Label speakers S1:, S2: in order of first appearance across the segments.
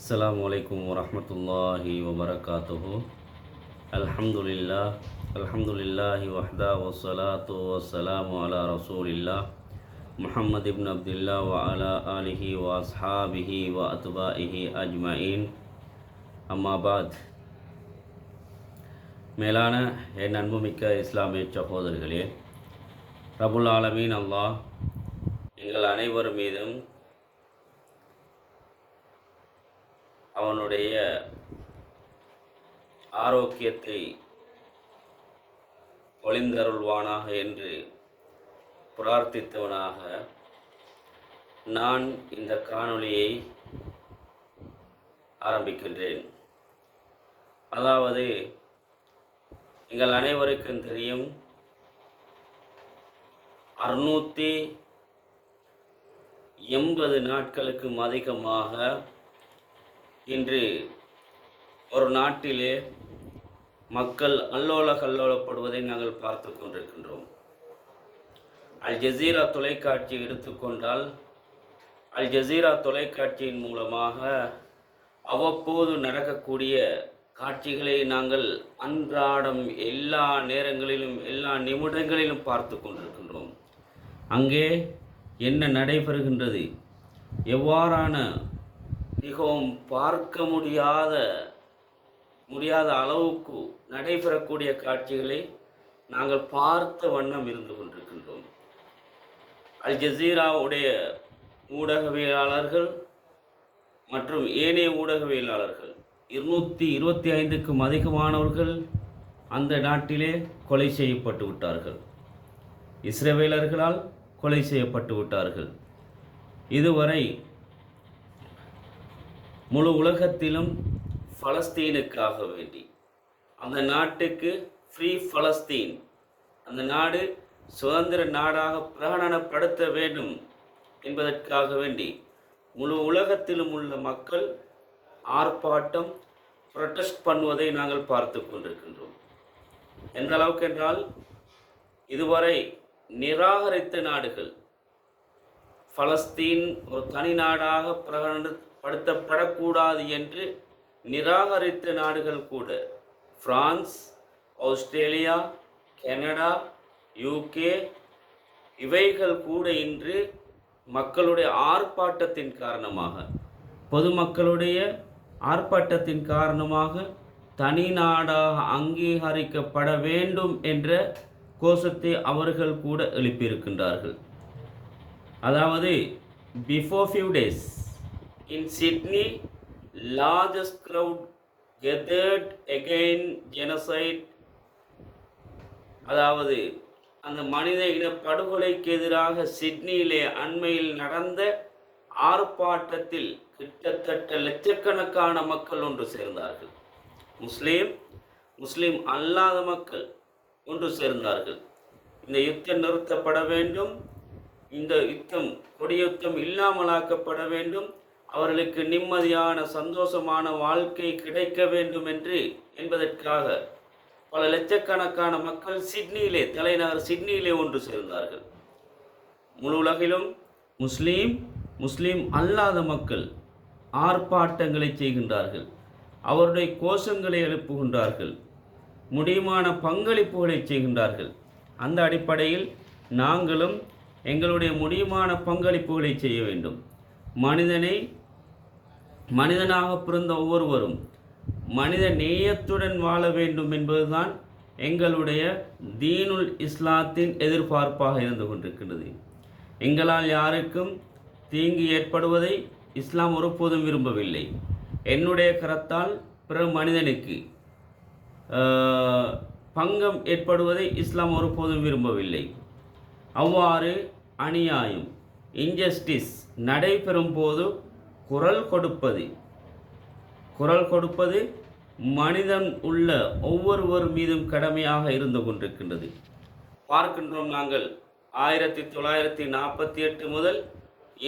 S1: السلام عليكم ورحمة الله وبركاته الحمد لله الحمد لله وحده والصلاة والسلام على رسول الله محمد بن عبد الله وعلى آله وأصحابه وأتباعه أجمعين أما بعد மேலான என் அன்புமிக்க இஸ்லாமிய சகோதரர்களே ரபுல் ஆலமீன் அல்லாஹ் எங்கள் அனைவர் மீதும் அவனுடைய ஆரோக்கியத்தை ஒளிந்தருள்வானாக என்று பிரார்த்தித்தவனாக நான் இந்த காணொளியை ஆரம்பிக்கின்றேன். அதாவது எங்கள் அனைவருக்கும் தெரியும் அறுநூற்றி எண்பது நாட்களுக்கும் அதிகமாக இன்று ஒரு நாட்டிலே மக்கள் அல்லோல கல்லோலப்படுவதை நாங்கள் பார்த்து கொண்டிருக்கின்றோம். அல் ஜசீரா தொலைக்காட்சி எடுத்துக்கொண்டால் அல் ஜசீரா தொலைக்காட்சியின் மூலமாக அவ்வப்போது நடக்கக்கூடிய காட்சிகளை நாங்கள் அன்றாடம் எல்லா நேரங்களிலும் எல்லா நிமிடங்களிலும் பார்த்து கொண்டிருக்கின்றோம். அங்கே என்ன நடைபெறுகின்றது? எவ்வாறான மிகவும் பார்க்க முடியாத முடியாத அளவுக்கு நடைபெறக்கூடிய காட்சிகளை நாங்கள் பார்த்த வண்ணம் இருந்து கொண்டிருக்கின்றோம். அல் ஜசீராவுடைய ஊடகவியலாளர்கள் மற்றும் ஏனைய ஊடகவியலாளர்கள் இருநூற்றி இருபத்தி ஐந்துக்கும் அதிகமானவர்கள் அந்த நாட்டிலே கொலை செய்யப்பட்டு விட்டார்கள். இஸ்ரேவேலர்களால் கொலை செய்யப்பட்டு விட்டார்கள். இதுவரை முழு உலகத்திலும் பலஸ்தீனுக்காக வேண்டி. அந்த நாட்டுக்கு ஃப்ரீ பலஸ்தீன். அந்த நாடு சுதந்திர நாடாக பிரகடனப்படுத்த வேண்டும் என்பதற்காக வேண்டி முழு உலகத்திலும் உள்ள மக்கள் ஆர்ப்பாட்டம் ப்ரொட்டஸ்ட் பண்ணுவதை நாங்கள் பார்த்து கொண்டிருக்கின்றோம். எந்த அளவுக்கு என்றால் இதுவரை நிராகரித்த நாடுகள் பலஸ்தீன் ஒரு தனி நாடாக படுத்தப்படக்கூடாது என்று நிராகரித்த நாடுகள் கூட பிரான்ஸ் ஆஸ்திரேலியா கனடா யூகே இவைகள் கூட இன்று மக்களுடைய ஆர்ப்பாட்டத்தின் காரணமாக பொதுமக்களுடைய ஆர்ப்பாட்டத்தின் காரணமாக தனி நாடாக அங்கீகரிக்கப்பட வேண்டும் என்ற கோஷத்தை அவர்கள் கூட எழுப்பியிருக்கின்றார்கள். அதாவது before few days in Sydney largest crowd gathered again genocide அதாவது அந்த மனித இன படுகொலைக்கு எதிராக சிட்னியிலே அண்மையில் நடந்த ஆர்ப்பாட்டத்தில் கிட்டத்தட்ட லட்சக்கணக்கான மக்கள் ஒன்று சேர்ந்தார்கள். முஸ்லீம் முஸ்லீம் அல்லாத மக்கள் ஒன்று சேர்ந்தார்கள். இந்த யுத்தம் நிறுத்தப்பட வேண்டும். இந்த யுத்தம் கொடியுத்தம் இல்லாமலாக்கப்பட வேண்டும். அவர்களுக்கு நிம்மதியான சந்தோஷமான வாழ்க்கை கிடைக்க வேண்டும் என்று என்பதற்காக பல லட்சக்கணக்கான மக்கள் சிட்னியிலே தலைநகர் சிட்னியிலே ஒன்று சேர்ந்தார்கள். முழு உலகிலும் முஸ்லீம் முஸ்லீம் அல்லாத மக்கள் ஆர்ப்பாட்டங்களை செய்கின்றார்கள். அவருடைய கோஷங்களை எழுப்புகின்றார்கள். முடியுமான பங்களிப்புகளை செய்கின்றார்கள். அந்த அடிப்படையில் நாங்களும் எங்களுடைய முடியுமான பங்களிப்புகளை செய்ய வேண்டும். மனிதனை மனிதனாக பிறந்த ஒவ்வொருவரும் மனித நேயத்துடன் வாழ வேண்டும் என்பதுதான் எங்களுடைய தீனுல் இஸ்லாத்தின் எதிர்பார்ப்பாக இருந்து கொண்டிருக்கின்றது. எங்களால் யாருக்கும் தீங்கு ஏற்படுவதை இஸ்லாம் ஒருபோதும் விரும்பவில்லை. என்னுடைய கரத்தால் பிற மனிதனுக்கு பங்கம் ஏற்படுவதை இஸ்லாம் ஒருபோதும் விரும்பவில்லை. அவ்வாறு அநியாயம் இன்ஜஸ்டிஸ் நடைபெறும் போது குரல் கொடுப்பது. குரல் கொடுப்பது மனிதன் உள்ள ஒவ்வொருவர் மீதும் கடமையாக இருந்து கொண்டிருக்கின்றது. பார்க்கின்றோம் நாங்கள் ஆயிரத்தி தொள்ளாயிரத்தி நாற்பத்தி எட்டு முதல்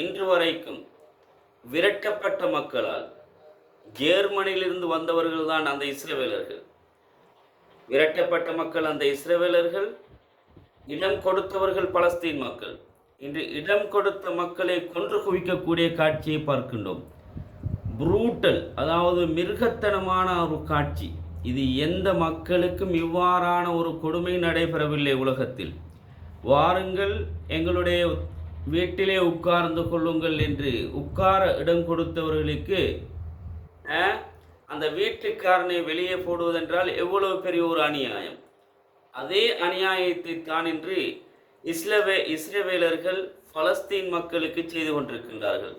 S1: இன்று வரைக்கும் விரட்டப்பட்ட மக்களால் ஜேர்மனியிலிருந்து வந்தவர்கள் தான் அந்த இஸ்ரவேலர்கள். விரட்டப்பட்ட மக்கள் அந்த இஸ்ரவேலர்கள் இடம் கொடுத்தவர்கள் பலஸ்தீன் மக்கள். இன்று இடம் கொடுத்த மக்களை கொன்று குவிக்கக்கூடிய காட்சியை பார்க்கின்றோம். புரூட்டல் அதாவது மிருகத்தனமான ஒரு காட்சி. இது எந்த மக்களுக்கும் இவ்வாறான ஒரு கொடுமை நடைபெறவில்லை உலகத்தில். வாருங்கள் எங்களுடைய வீட்டிலே உட்கார்ந்து கொள்ளுங்கள் என்று உட்கார இடம் கொடுத்தவர்களுக்கு அந்த வீட்டுக்காரனை வெளியே போடுவதென்றால் எவ்வளவு பெரிய ஒரு அநியாயம். அதே அநியாயத்தை தான் இன்று இஸ்லவே இஸ்ரேவேலர்கள் பலஸ்தீன் மக்களுக்கு செய்து கொண்டிருக்கின்றார்கள்.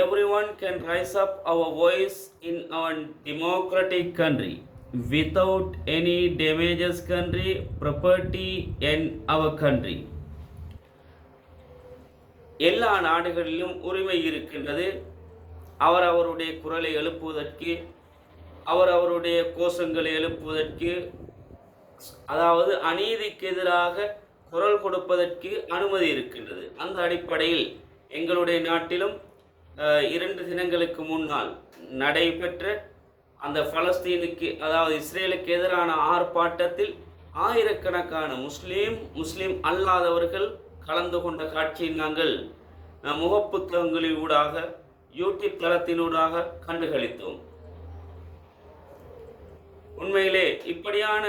S1: Every one can rise up our voice in our democratic country without any damages country property in our country எல்லா நாடுகளிலும் உரிமை இருக்கின்றது. அவர் அவருடைய குரலை எழுப்புவதற்கு அவர் அவருடைய கோஷங்களை எழுப்புவதற்கு அதாவது அநீதிக்கு எதிராக குரல் கொடுப்பதற்கு அனுமதி இருக்கின்றது. அந்த அடிப்படையில் எங்களுடைய நாட்டிலும் இரண்டு தினங்களுக்கு முன்னால் நடைபெற்ற அந்த பலஸ்தீனுக்கு அதாவது இஸ்ரேலுக்கு எதிரான ஆர்ப்பாட்டத்தில் ஆயிரக்கணக்கான முஸ்லீம் முஸ்லீம் அல்லாதவர்கள் கலந்து கொண்ட காட்சியை நாங்கள் முகப்புத்தகங்களின் ஊடாக யூடியூப் தளத்தினூடாக கண்டுகளித்தோம். உண்மையிலே இப்படியான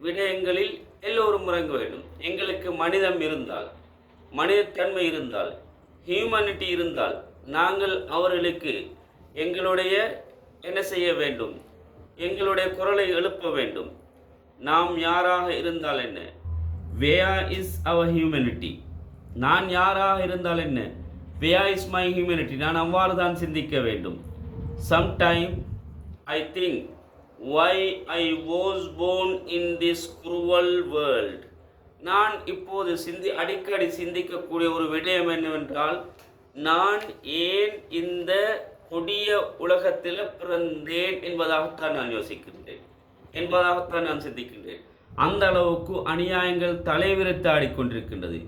S1: விடயங்களில் எல்லோரும் முறங்க வேண்டும். எங்களுக்கு மனிதம் இருந்தால் மனிதத்தன்மை இருந்தால் ஹியூமனிட்டி இருந்தால் நாங்கள் அவர்களுக்கு எங்களுடைய என்ன செய்ய வேண்டும்? எங்களுடைய குரலை எழுப்ப வேண்டும். நாம் யாராக இருந்தால் என்ன? வேயா இஸ் அவர் ஹியூமனிட்டி நான் யாராக இருந்தால் என்ன? வேயா இஸ் மை ஹியூமனிட்டி நான் அவ்வாறு தான் சிந்திக்க வேண்டும். Sometime I think why I was born in this cruel world நான் இப்போது சிந்தி அடிக்கடி சிந்திக்கக்கூடிய ஒரு விடயம் என்னவென்றால் நான் ஏன் இந்த கொடிய உலகத்தில் பிறந்தேன் என்பதாகத்தான் நான் யோசிக்கின்றேன். என்பதாகத்தான் நான் சிந்திக்கின்றேன். அந்த அளவுக்கு அநியாயங்கள் தலைவிரித்து ஆடிக்கொண்டிருக்கின்றது.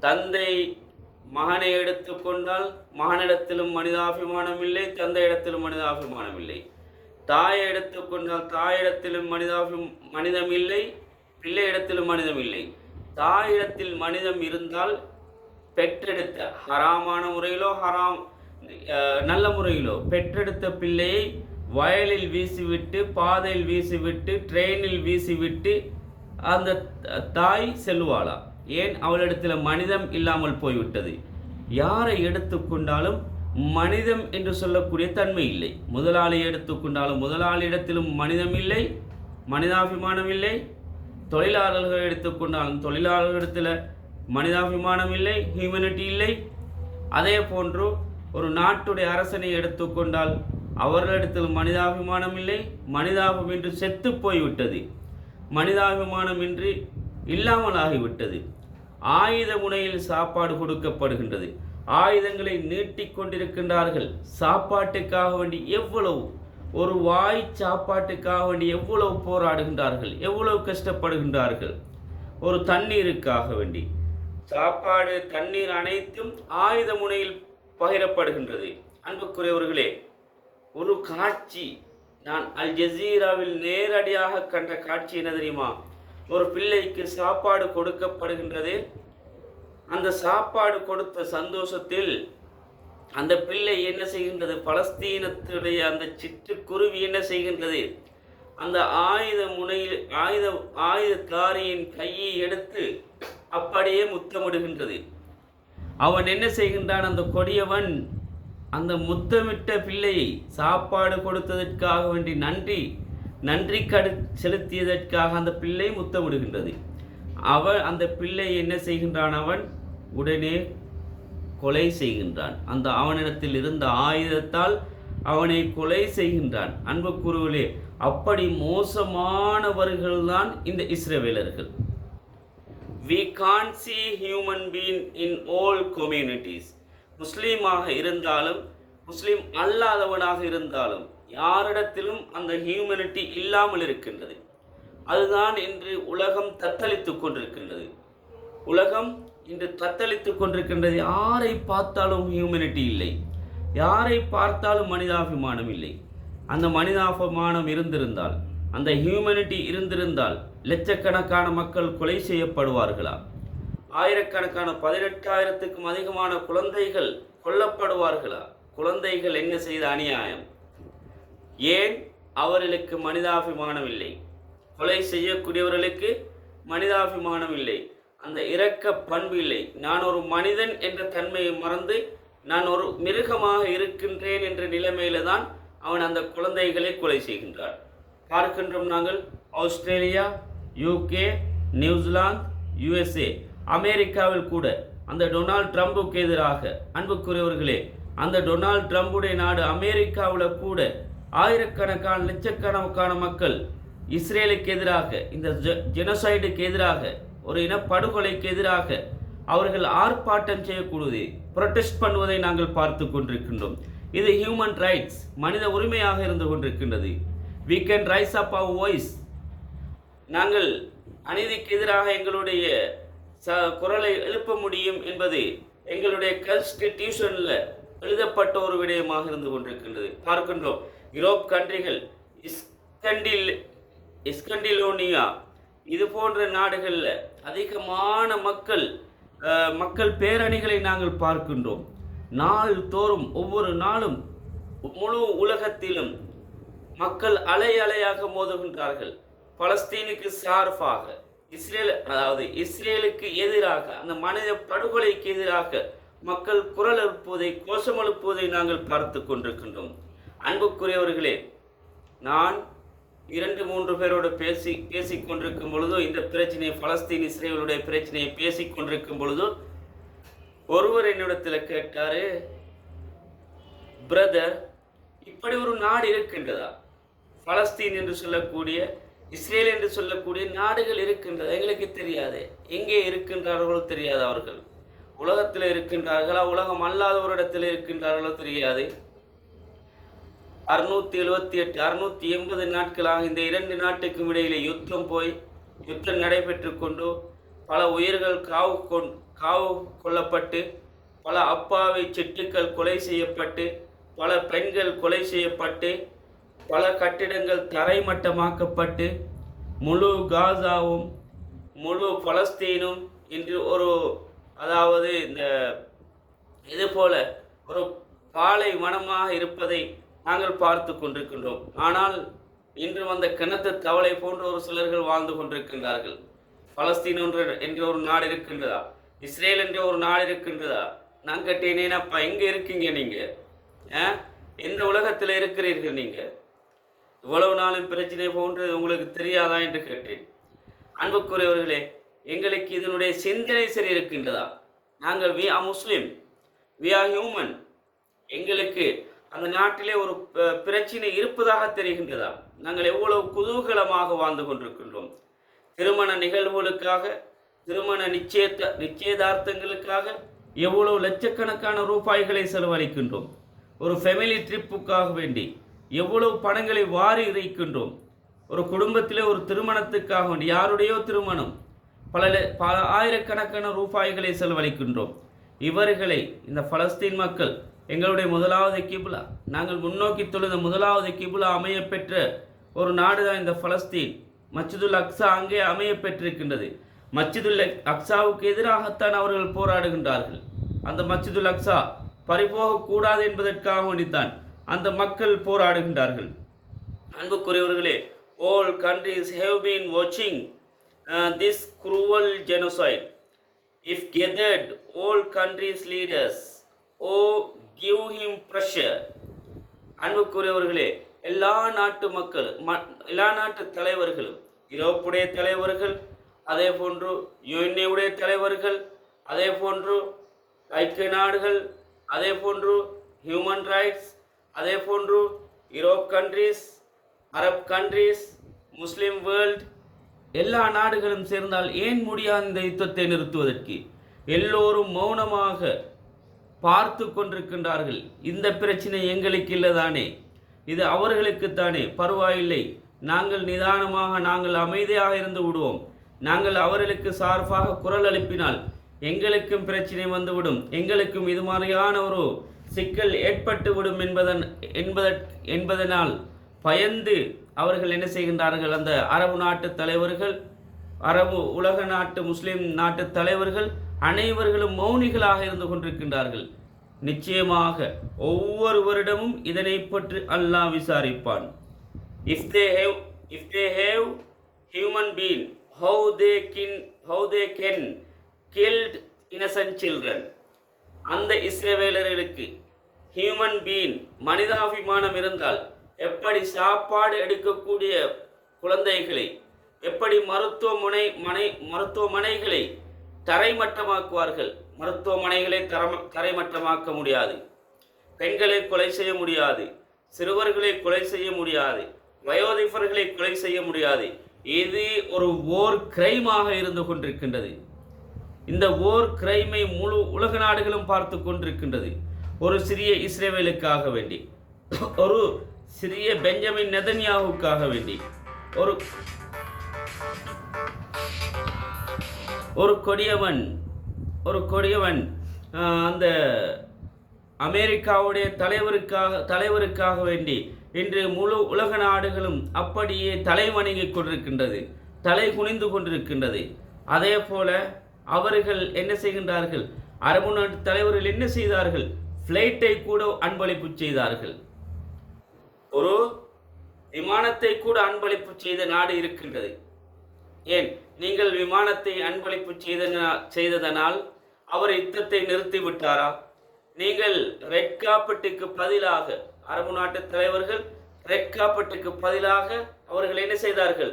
S1: தந்தை மகனை எடுத்துக்கொண்டால் மகனிடத்திலும் மனிதாபிமானம் இல்லை தந்தையிடத்திலும் மனிதாபிமானம் இல்லை. தாயை எடுத்துக்கொண்டால் தாயிடத்திலும் மனிதாபி மனிதம் இல்லை பிள்ளை இடத்திலும் மனிதம் இல்லை தாயிடத்தில் மனிதம் இருந்தால் பெற்றெடுத்த ஹராமான முறையிலோ ஹராம் நல்ல முறையிலோ பெற்றெடுத்த பிள்ளையை வயலில் வீசிவிட்டு பாதையில் வீசிவிட்டு ட்ரெயினில் வீசிவிட்டு அந்த தாய் செல்வாளா ஏன்? அவளிடத்தில் மனிதம் இல்லாமல் போய்விட்டது. யாரை எடுத்துக்கொண்டாலும் மனிதம் என்று சொல்லக்கூடிய தன்மை இல்லை. முதலாளி எடுத்துக்கொண்டாலும் முதலாளியிடத்திலும் மனிதம் இல்லை மனிதாபிமானம் இல்லை. தொழிலாளர்கள் எடுத்துக்கொண்டாலும் தொழிலாளர்களிடத்தில் மனிதாபிமானம் இல்லை ஹியூமனிட்டி இல்லை. அதே போன்று ஒரு நாட்டுடைய அரசனை எடுத்துக்கொண்டால் அவர்களிடத்தில் மனிதாபிமானம் இல்லை. மனிதாபம் என்று செத்து போய்விட்டது. மனிதாபிமானம் இன்றி இல்லாமல் ஆகிவிட்டது ஆயுத முனையில் சாப்பாடு கொடுக்கப்படுகின்றது. ஆயுதங்களை நீட்டிக் கொண்டிருக்கின்றார்கள். சாப்பாட்டுக்காக வேண்டி எவ்வளவு ஒரு வாய் சாப்பாட்டுக்காக வேண்டி எவ்வளவு போராடுகின்றார்கள் எவ்வளவு கஷ்டப்படுகின்றார்கள். ஒரு தண்ணீருக்காக வேண்டி. சாப்பாடு தண்ணீர் அனைத்தும் ஆயுத முனையில் பகிரப்படுகின்றது. அன்புக்குரியவர்களே ஒரு காட்சி நான் அல் ஜசீராவில் நேரடியாக கண்ட காட்சி என்ன தெரியுமா? ஒரு பிள்ளைக்கு சாப்பாடு கொடுக்கப்படுகின்றது. அந்த சாப்பாடு கொடுத்த சந்தோஷத்தில் அந்த பிள்ளை என்ன செய்கின்றது? பலஸ்தீனத்துடைய அந்த சிட்டுக்குருவி என்ன செய்கின்றது? அந்த ஆயுத முனையில் ஆயுத ஆயுதக்காரியின் கையை எடுத்து அப்படியே முத்தமிடுகின்றது. அவன் என்ன செய்கின்றான்? அந்த கொடியவன் அந்த முத்தமிட்ட பிள்ளையை சாப்பாடு கொடுத்ததற்காக வேண்டி நன்றி நன்றி கடு செலுத்தியதற்காக அந்த பிள்ளை முத்தமிடுகின்றது. அவன் அந்த பிள்ளை என்ன செய்கின்றான் அவன்? உடனே கொலை செய்கின்றான். அந்த அவனிடத்தில் இருந்த ஆயுதத்தால் அவனை கொலை செய்கின்றான். அன்புக்குருவிலே அப்படி மோசமானவர்கள்தான் இந்த இஸ்ரவேலர்கள். We can see human being in all communities முஸ்லீமாக இருந்தாலும் முஸ்லீம் அல்லாதவனாக இருந்தாலும் யாரிடத்திலும் அந்த ஹியூமனிட்டி இல்லாமல் இருக்கின்றது. அதுதான் இன்று உலகம் தத்தளித்துக் கொண்டிருக்கின்றது. உலகம் இன்று தத்தளித்துக் கொண்டிருக்கின்றது. யாரை பார்த்தாலும் ஹியூமனிட்டி இல்லை. யாரை பார்த்தாலும் மனிதாபிமானம் இல்லை. அந்த மனிதாபிமானம் இருந்திருந்தால் அந்த ஹியூமனிட்டி இருந்திருந்தால் லட்சக்கணக்கான மக்கள் கொலை செய்யப்படுவார்களா? ஆயிரக்கணக்கான பதினெட்டாயிரத்துக்கும் அதிகமான குழந்தைகள் கொல்லப்படுவார்களா? குழந்தைகள் என்ன செய்த அநியாயம்? ஏன்? அவர்களுக்கு மனிதாபிமானம் இல்லை. கொலை செய்யக்கூடியவர்களுக்கு மனிதாபிமானம் இல்லை. அந்த இரக்க பண்பு இல்லை. நான் ஒரு மனிதன் என்ற தன்மையை மறந்து நான் ஒரு மிருகமாக இருக்கின்றேன் என்ற நிலைமையில தான் அவன் அந்த குழந்தைகளை கொலை செய்கின்றான். பார்க்கின்றோம் நாங்கள் ஆஸ்திரேலியா யூகே நியூசிலாந்து யுஎஸ்ஏ அமெரிக்காவில் கூட அந்த டொனால்ட் ட்ரம்புக்கு எதிராக அன்புக்குரியவர்களே அந்த டொனால்ட் ட்ரம்புடைய நாடு அமெரிக்காவில் கூட ஆயிரக்கணக்கான லட்சக்கணக்கான மக்கள் இஸ்ரேலுக்கு எதிராக இந்த ஜெனசைடுக்கு எதிராக ஒரு இனப்படுகொலைக்கு எதிராக அவர்கள் ஆர்ப்பாட்டம் செய்யக்கூடியது ப்ரொடெஸ்ட் பண்ணுவதை நாங்கள் பார்த்து கொண்டிருக்கின்றோம். இது ஹியூமன் ரைட்ஸ் மனித உரிமையாக இருந்து கொண்டிருக்கின்றது. We can rise up our voice நாங்கள் அநீதிக்கு எதிராக எங்களுடைய ச குரலை எழுப்ப முடியும் என்பது எங்களுடைய கன்ஸ்டிடியூஷனில் எழுதப்பட்ட ஒரு விடயமாக இருந்து கொண்டிருக்கின்றது. பார்க்கின்றோம். யூரோப் கண்ட்ரிகள் இஸ்கண்டில் இஸ்கண்டிலோனியா. இது போன்ற நாடுகளில் அதிகமான மக்கள் மக்கள் பேரணிகளை நாங்கள் பார்க்கின்றோம். நாள் தோறும் ஒவ்வொரு நாளும் முழு உலகத்திலும் மக்கள் அலை அலையாக மோதுகின்றார்கள். பலஸ்தீனுக்கு சார்பாக இஸ்ரேல் அதாவது இஸ்ரேலுக்கு எதிராக அந்த மனித படுகொலைக்கு எதிராக மக்கள் குரல் எழுப்புவதை கோஷம் எழுப்புவதை நாங்கள் பார்த்து கொண்டிருக்கின்றோம். அன்புக்குரியவர்களே நான் இரண்டு மூன்று பேரோடு பேசி பேசிக் கொண்டிருக்கும் பொழுதோ இந்த பிரச்சனையை பலஸ்தீன் இஸ்ரேலுடைய பிரச்சனையை பேசிக் கொண்டிருக்கும் பொழுதோ ஒருவர் என்னிடத்தில் கேட்டாரு பிரதர் இப்படி ஒரு நாடு இருக்கின்றதா? பலஸ்தீன் என்று சொல்லக்கூடிய இஸ்ரேல் என்று சொல்லக்கூடிய நாடுகள் இருக்கின்றதா? எங்களுக்கு தெரியாது. எங்கே இருக்கின்றார்களோ தெரியாது அவர்கள். உலகத்தில் இருக்கின்றார்களா? உலகம் அல்லாத ஒரு இடத்தில் இருக்கின்றார்களோ தெரியாது. அறுநூத்தி எழுபத்தி எட்டு அறுநூத்தி எண்பது நாட்களாக இந்த இரண்டு நாட்டுக்கும் இடையிலே யுத்தம் போய் யுத்தம் நடைபெற்று கொண்டு பல உயிர்கள் காவு கொண் காவு கொள்ளப்பட்டு பல அப்பாவி சிட்டுக்கள் கொலை செய்யப்பட்டு பல பெண்கள் கொலை செய்யப்பட்டு பல கட்டிடங்கள் தரைமட்டமாக்கப்பட்டு முழு காசாவும் முழு பலஸ்தீனும் இன்று ஒரு அதாவது இந்த இது போல ஒரு பாலை மனமாக இருப்பதை நாங்கள் பார்த்து கொண்டிருக்கின்றோம். ஆனால் இன்று வந்த கிணத்து தவளை போன்ற ஒரு சிலர்கள் வாழ்ந்து கொண்டிருக்கின்றார்கள். பலஸ்தீன் என்ற என்ற ஒரு நாடு இருக்கின்றதா? இஸ்ரேல் என்ற ஒரு நாடு இருக்கின்றதா? நான் கேட்டேனேனப்பா எங்கே இருக்கீங்க நீங்கள் ஆ? எந்த உலகத்தில் இருக்கிறீர்கள் நீங்கள் இவ்வளவு நாளும் பிரச்சனை போன்றது உங்களுக்கு தெரியாதா என்று கேட்டேன். அன்புக்குரியவர்களே எங்களுக்கு இதனுடைய சிந்தனை சரி இருக்கின்றதா? நாங்கள் we are Muslim we are human எங்களுக்கு அந்த நாட்டிலே ஒரு பிரச்சனை இருப்பதாக தெரிகின்றதா நாங்கள் எவ்வளவு குதூகலமாக வாழ்ந்து கொண்டிருக்கின்றோம். திருமண நிகழ்வுகளுக்காக திருமண நிச்சயத்த நிச்சயதார்த்தங்களுக்காக எவ்வளவு லட்சக்கணக்கான ரூபாய்களை செலவழிக்கின்றோம். ஒரு ஃபேமிலி ட்ரிப்புக்காக வேண்டி எவ்வளவு பணங்களை வாரி இறைக்கின்றோம். ஒரு குடும்பத்திலே ஒரு திருமணத்துக்காக வேண்டி யாருடையோ திருமணம் பல பல ஆயிரக்கணக்கான ரூபாய்களை செலவழிக்கின்றோம். இவர்களை இந்த பலஸ்தீன் மக்கள் எங்களுடைய முதலாவது கிபுலா. நாங்கள் முன்னோக்கி தொழுத முதலாவது கிபுலா அமைய பெற்ற ஒரு நாடுதான் இந்த பலஸ்தீன். மச்சிதுல் அக்ஸா அங்கே அமைய பெற்றிருக்கின்றது மச்சிதுல் அக்ஸாவுக்கு எதிராகத்தான் அவர்கள் போராடுகின்றார்கள். அந்த மச்சிதுல் அக்ஸா பறிபோகக்கூடாது என்பதற்காக வேண்டித்தான் அந்த மக்கள் போராடுகின்றார்கள். அன்புக்குரியவர்களே all countries have been watching uh, this cruel genocide. If gathered all countries leaders oh give him pressure அன்புக்குரியவர்களே எல்லா நாட்டு மக்கள் ம- எல்லா நாட்டு தலைவர்களும் யூரோப்புடைய தலைவர்கள் அதே போன்று யுஎன்ஏவுடைய தலைவர்கள் அதே போன்று ஐக்கிய நாடுகள் அதே போன்று ஹியூமன் ரைட்ஸ் அதே போன்று Europe countries Arab countries Muslim world எல்லா நாடுகளும் சேர்ந்தால் ஏன் முடியாது இந்த யுத்தத்தை நிறுத்துவதற்கு? எல்லோரும் மௌனமாக பார்த்து கொண்டிருக்கின்றார்கள். இந்த பிரச்சனை எங்களுக்கு இல்லைதானே? இது அவர்களுக்குத்தானே பரவாயில்லை. நாங்கள் நிதானமாக நாங்கள் அமைதியாக இருந்து விடுவோம். நாங்கள் அவர்களுக்கு சார்பாக குரல் எழுப்பினால் எங்களுக்கும் பிரச்சனை வந்துவிடும். எங்களுக்கும் இது மாதிரியான ஒரு சிக்கல் ஏற்பட்டுவிடும் என்பதன் என்பத என்பதனால் பயந்து அவர்கள் என்ன செய்கின்றார்கள்? அந்த அரபு நாட்டு தலைவர்கள் அரபு உலக நாட்டு முஸ்லீம் நாட்டு தலைவர்கள் அனைவர்களும் மௌனிகளாக இருந்து கொண்டிருக்கின்றார்கள். நிச்சயமாக ஒவ்வொரு வருடமும் இதனை பற்றி அல்லாஹ் விசாரிப்பான். If they have if they have human been how they can how they can killed innocent children அந்த இஸ்ரேவேலர்களுக்கு ஹியூமன் பீன் மனிதாபிமானம் இருந்தால் எப்படி சாப்பாடு எடுக்கக்கூடிய குழந்தைகளை எப்படி மருத்துவமனை மனை மருத்துவமனைகளை தரைமட்டமாக்குவார்கள். மருத்துவமனைகளை தரம தரைமட்டமாக்க முடியாது. பெண்களை கொலை செய்ய முடியாது. சிறுவர்களை கொலை செய்ய முடியாது. வயோதிபர்களை கொலை செய்ய முடியாது. இது ஒரு ஓர் கிரைமாக இருந்து கொண்டிருக்கின்றது. இந்த ஓர் கிரைமை முழு உலக நாடுகளும் பார்த்து கொண்டிருக்கின்றது. ஒரு சிறிய இஸ்ரேவேலுக்காக வேண்டி. ஒரு சிறிய பெஞ்சமின் நெதன்யாவுக்காக வேண்டி. ஒரு ஒரு கொடியவன் ஒரு கொடியவன் அந்த அமெரிக்காவுடைய தலைவருக்காக தலைவருக்காக வேண்டி இன்று முழு உலக நாடுகளும் அப்படியே தலை வணங்கிக் கொண்டிருக்கின்றது தலை குனிந்து கொண்டிருக்கின்றது. அதே போல அவர்கள் என்ன செய்கின்றார்கள்? அரபு நாட்டு தலைவர்கள் என்ன செய்தார்கள்? ஃப்ளைட்டை கூட அன்பளிப்பு செய்தார்கள். ஒரு விமானத்தை கூட அன்பளிப்பு செய்த நாடு இருக்கின்றது. ஏன்? நீங்கள் விமானத்தை அன்பளிப்பு செய்தனால் செய்ததனால் அவர் யுத்தத்தை நிறுத்திவிட்டாரா? நீங்கள் ரெட் காப்பட்டுக்கு பதிலாக அரபு நாட்டு தலைவர்கள் ரெட் காப்பட்டுக்கு பதிலாக அவர்கள் என்ன செய்தார்கள்?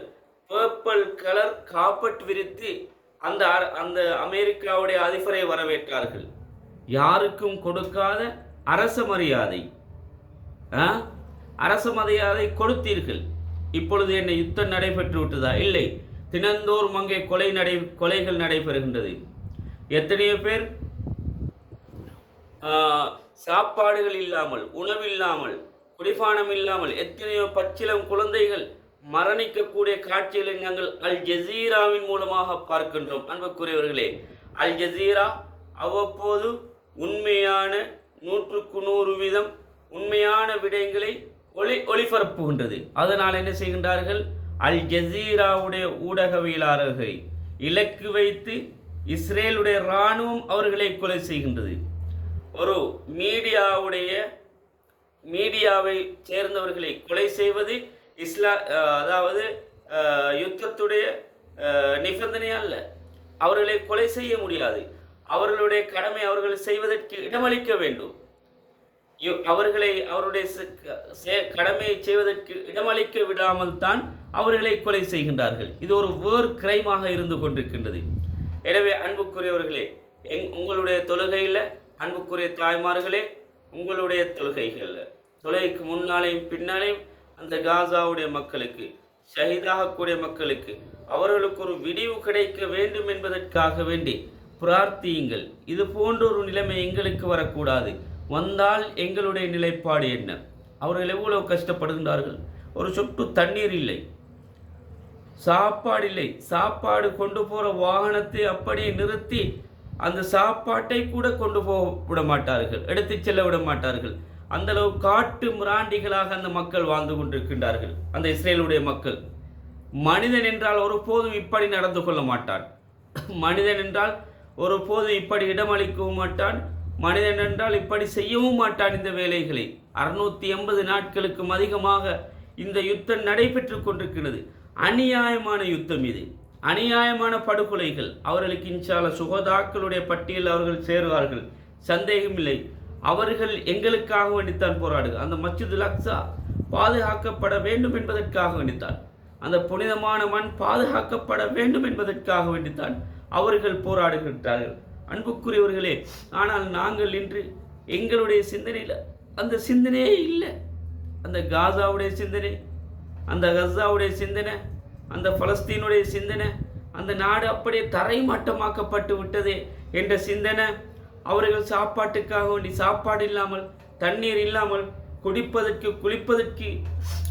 S1: பர்பிள் கலர் காப்பட் விரித்து அந்த அந்த அமெரிக்காவுடைய அதிபரை வரவேற்றார்கள். யாருக்கும் கொடுக்காத அரச மரியாதை. ஆ? அரச மரியாதை கொடுத்தீர்கள். இப்பொழுது என்ன யுத்தம் நடைபெற்று விட்டதா? இல்லை. தினந்தோறும் அங்கே கொலை நடை கொலைகள் நடைபெறுகின்றது. எத்தனையோ பேர் சாப்பாடுகள் இல்லாமல் உணவில்லாமல் குடிபானம் இல்லாமல் எத்தனையோ பச்சிலம் குழந்தைகள் மரணிக்கக்கூடிய காட்சிகளை நாங்கள் அல் ஜசீராவின் மூலமாக பார்க்கின்றோம். அன்புக்குரியவர்களே அல் ஜசீரா அவ்வப்போது உண்மையான நூற்றுக்கு நூறு வீதம் உண்மையான விடயங்களை ஒளி ஒளிபரப்புகின்றது. அதனால் என்ன செய்கின்றார்கள்? அல் ஜசீராவுடைய ஊடகவியலாளர்களை இலக்கு வைத்து இஸ்ரேலுடைய இராணுவம் அவர்களை கொலை செய்கின்றது. ஒரு மீடியாவுடைய மீடியாவை சேர்ந்தவர்களை கொலை செய்வது இஸ்லா அதாவது யுத்தத்துடைய நிபந்தனை அல்ல. அவர்களை கொலை செய்ய முடியாது. அவர்களுடைய கடமை அவர்கள் செய்வதற்கு இடமளிக்க வேண்டும். அவர்களை அவருடைய செ- கடமையை செய்வதற்கு இடமளிக்க விடாமல் தான் அவர்களை கொலை செய்கின்றார்கள். இது ஒரு வேர் கிரைமாக இருந்து கொண்டிருக்கின்றது. எனவே அன்புக்குரியவர்களே எங் உங்களுடைய தொழுகையில் அன்புக்குரிய தாய்மார்களே உங்களுடைய தொழுகைகளில். தொழுகைக்கு முன்னாலேயும் பின்னாலேயும் அந்த காசாவுடைய மக்களுக்கு ஷஹீதாகக்கூடிய மக்களுக்கு அவர்களுக்கு ஒரு விடிவு கிடைக்க வேண்டும் என்பதற்காக வேண்டி பிரார்த்தியுங்கள். இது போன்ற ஒரு நிலைமை எங்களுக்கு வரக்கூடாது. வந்தால் எங்களுடைய நிலைப்பாடு என்ன? அவர்கள் எவ்வளவு கஷ்டப்படுகின்றார்கள்? ஒரு சொட்டு தண்ணீர் இல்லை. சாப்பாடு இல்லை சாப்பாடு கொண்டு போகிற வாகனத்தை அப்படியே நிறுத்தி அந்த சாப்பாட்டை கூட கொண்டு போக விட மாட்டார்கள் எடுத்துச் செல்ல விட மாட்டார்கள் அந்த அளவு காட்டு மிராண்டிகளாக அந்த மக்கள் வாழ்ந்து கொண்டிருக்கின்றார்கள். அந்த இஸ்ரேலுடைய மக்கள். மனிதன் என்றால் ஒருபோதும் இப்படி நடந்து கொள்ள மாட்டான். மனிதன் என்றால் ஒருபோதும் இப்படி இடமளிக்கவும் மாட்டான். மனிதன் என்றால் இப்படி செய்யவும் மாட்டான் இந்த வேலைகளை. அறுநூற்றி எண்பது நாட்களுக்கும் அதிகமாக இந்த யுத்தம் நடைபெற்று கொண்டிருக்கிறது. அநியாயமான யுத்தம் இது. அநியாயமான படுகொலைகள். அவர்களுக்கு இன்சால சுகதாக்களுடைய பட்டியல் அவர்கள் சேருவார்கள். சந்தேகமில்லை அவர்கள் எங்களுக்காக வேண்டித்தான் போராடுக. அந்த மஸ்ஜிதுல் அக்ஸா பாதுகாக்கப்பட வேண்டும் என்பதற்காக வேண்டித்தான். அந்த புனிதமான மண் பாதுகாக்கப்பட வேண்டும் என்பதற்காக வேண்டித்தான் அவர்கள் போராடுகின்றார்கள். அன்புக்குரியவர்களே ஆனால் நாங்கள் இன்று எங்களுடைய சிந்தனையில் அந்த சிந்தனையே இல்லை. அந்த காசாவுடைய சிந்தனை அந்த கசாவுடைய சிந்தனை அந்த பலஸ்தீனுடைய சிந்தனை அந்த நாடு அப்படியே தரைமட்டமாக்கப்பட்டு விட்டதே என்ற சிந்தனை அவர்கள் சாப்பாட்டுக்காக வேண்டி சாப்பாடு இல்லாமல் தண்ணீர் இல்லாமல் குடிப்பதற்கு குளிப்பதற்கு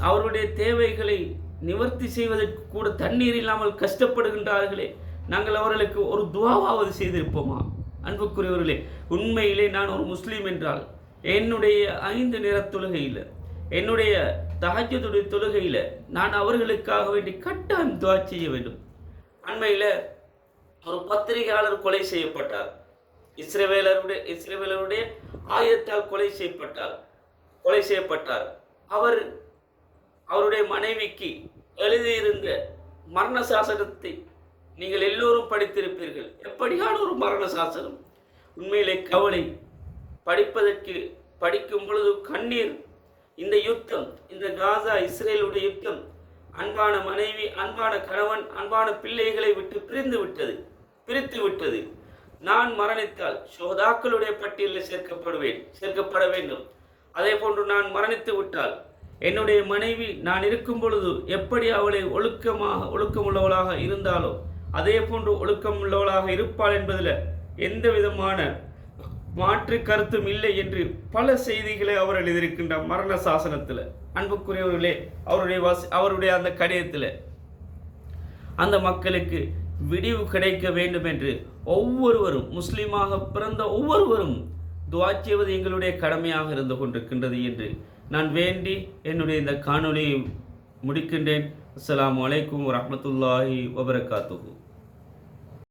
S1: அவருடைய தேவைகளை நிவர்த்தி செய்வதற்கு கூட தண்ணீர் இல்லாமல் கஷ்டப்படுகின்றார்களே. நாங்கள் அவர்களுக்கு ஒரு துவாவாவது செய்திருப்போமா? அன்புக்குரியவர்களே உண்மையிலே நான் ஒரு முஸ்லீம் என்றால் என்னுடைய ஐந்து நிற தொழுகையில் என்னுடைய தஹஜ்ஜுடைய தொழுகையில் நான் அவர்களுக்காக வேண்டி கட்டாயம் துவா செய்ய வேண்டும். அண்மையில் ஒரு பத்திரிகையாளர் கொலை செய்யப்பட்டார். இஸ்ரவேலருடைய இஸ்ரவேலருடைய ஆயுதத்தால் கொலை செய்யப்பட்டார். கொலை செய்யப்பட்டார். அவர் அவருடைய மனைவிக்கு எழுதியிருந்த மரண சாசனத்தை நீங்கள் எல்லோரும் படித்திருப்பீர்கள். எப்படியான ஒரு மரண சாசனம்? உண்மையிலே கவலை. படிப்பதற்கு படிக்கும் பொழுது கண்ணீர் இந்த யுத்தம் இந்த காசா இஸ்ரேலுடைய யுத்தம் அன்பான மனைவி அன்பான கணவன் அன்பான பிள்ளைகளை விட்டு பிரிந்து விட்டது பிரித்து விட்டது. நான் மரணித்தால் சோதாக்களுடைய பட்டியலில் சேர்க்கப்படுவேன் சேர்க்கப்பட வேண்டும். அதே போன்று நான் மரணித்து விட்டால் என்னுடைய மனைவி நான் இருக்கும் பொழுது எப்படி அவளை ஒழுக்கமாக ஒழுக்கமுள்ளவளாக இருந்தாலோ அதே போன்று ஒழுக்கமுள்ளவளாக இருப்பாள் என்பதில் எந்த விதமான மாற்று கருத்தும் இல்லை என்று பல செய்திகளை அவர் எழுதியிருக்கின்றார் மரண சாசனத்தில். அன்புக்குரியவர்களே அவருடைய வாசி அவருடைய அந்த கடிதத்தில் அந்த மக்களுக்கு விடிவு கிடைக்க வேண்டும் என்று ஒவ்வொருவரும் முஸ்லீமாக பிறந்த ஒவ்வொருவரும் துவா செய்வது எங்களுடைய கடமையாக இருந்து கொண்டிருக்கின்றது என்று நான் வேண்டி என்னுடைய இந்த காணொலியை முடிக்கின்றேன். அஸ்லாம் அலைக்கும் வரமத்துல்லாஹி வபரகாத்துகு